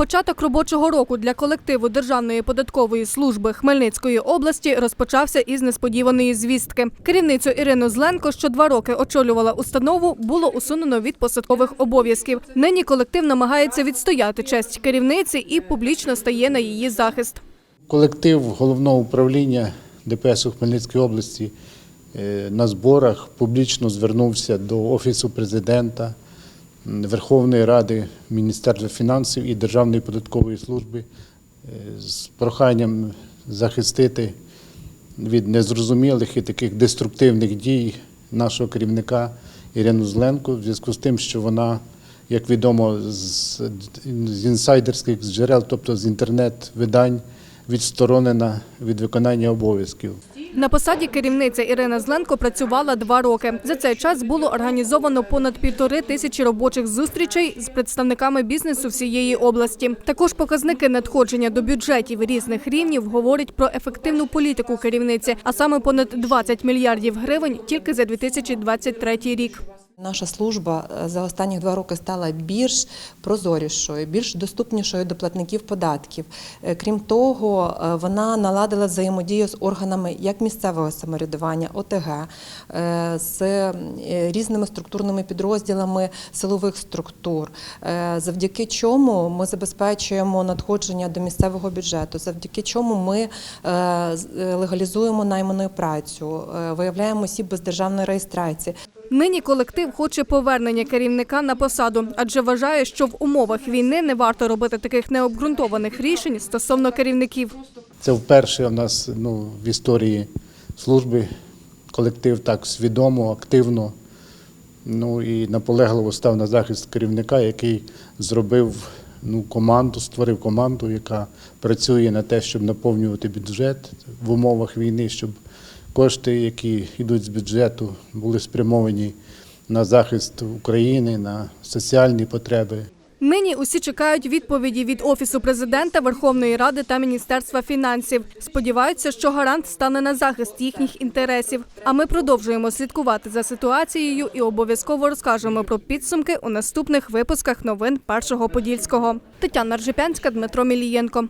Початок робочого року для колективу Державної податкової служби Хмельницької області розпочався із несподіваної звістки. Керівницю Ірину Зленко, що два роки очолювала установу, було усунено від посадкових обов'язків. Нині колектив намагається відстояти честь керівниці і публічно стає на її захист. Колектив головного управління ДПС у Хмельницькій області е, на зборах публічно звернувся до Офісу президента, Верховної Ради, Міністерства фінансів і Державної податкової служби е, з проханням захистити від незрозумілих і таких деструктивних дій нашого керівника Ірину Зленко в зв'язку з тим, що вона, як відомо, з, з інсайдерських джерел, тобто з інтернет-видань, відсторонена від виконання обов'язків. На посаді керівниця Ірина Зленко працювала два роки. За цей час було організовано понад півтори тисячі робочих зустрічей з представниками бізнесу всієї області. Також показники надходження до бюджетів різних рівнів говорять про ефективну політику керівниці, а саме понад 20 мільярдів гривень тільки за 2023 рік. Наша служба е, за останні два роки стала більш прозорішою, більш доступнішою до платників податків. Е, Крім того, е, вона наладила взаємодію з органами як місцевого самоврядування, ОТГ, з різними структурними підрозділами силових структур, завдяки чому ми забезпечуємо надходження до місцевого бюджету, завдяки чому ми легалізуємо найману працю, виявляємо осіб без державної реєстрації. Нині колектив хоче повернення керівника на посаду, адже вважає, що в умовах війни не варто робити таких необґрунтованих рішень стосовно керівників. Це вперше у нас ну, в історії служби колектив так свідомо, активно ну, і наполегливо став на захист керівника, який зробив ну, команду, створив команду, яка працює на те, щоб наповнювати бюджет в умовах війни, щоб кошти, які йдуть з бюджету, були спрямовані на захист України, на соціальні потреби. Нині усі чекають відповіді від Офісу президента, Верховної Ради та Міністерства фінансів. Сподіваються, що гарант стане на захист їхніх інтересів. А ми продовжуємо слідкувати за ситуацією і обов'язково розкажемо про підсумки у наступних випусках новин Першого Подільського. Тетяна Ржепянська, Дмитро Мілієнко.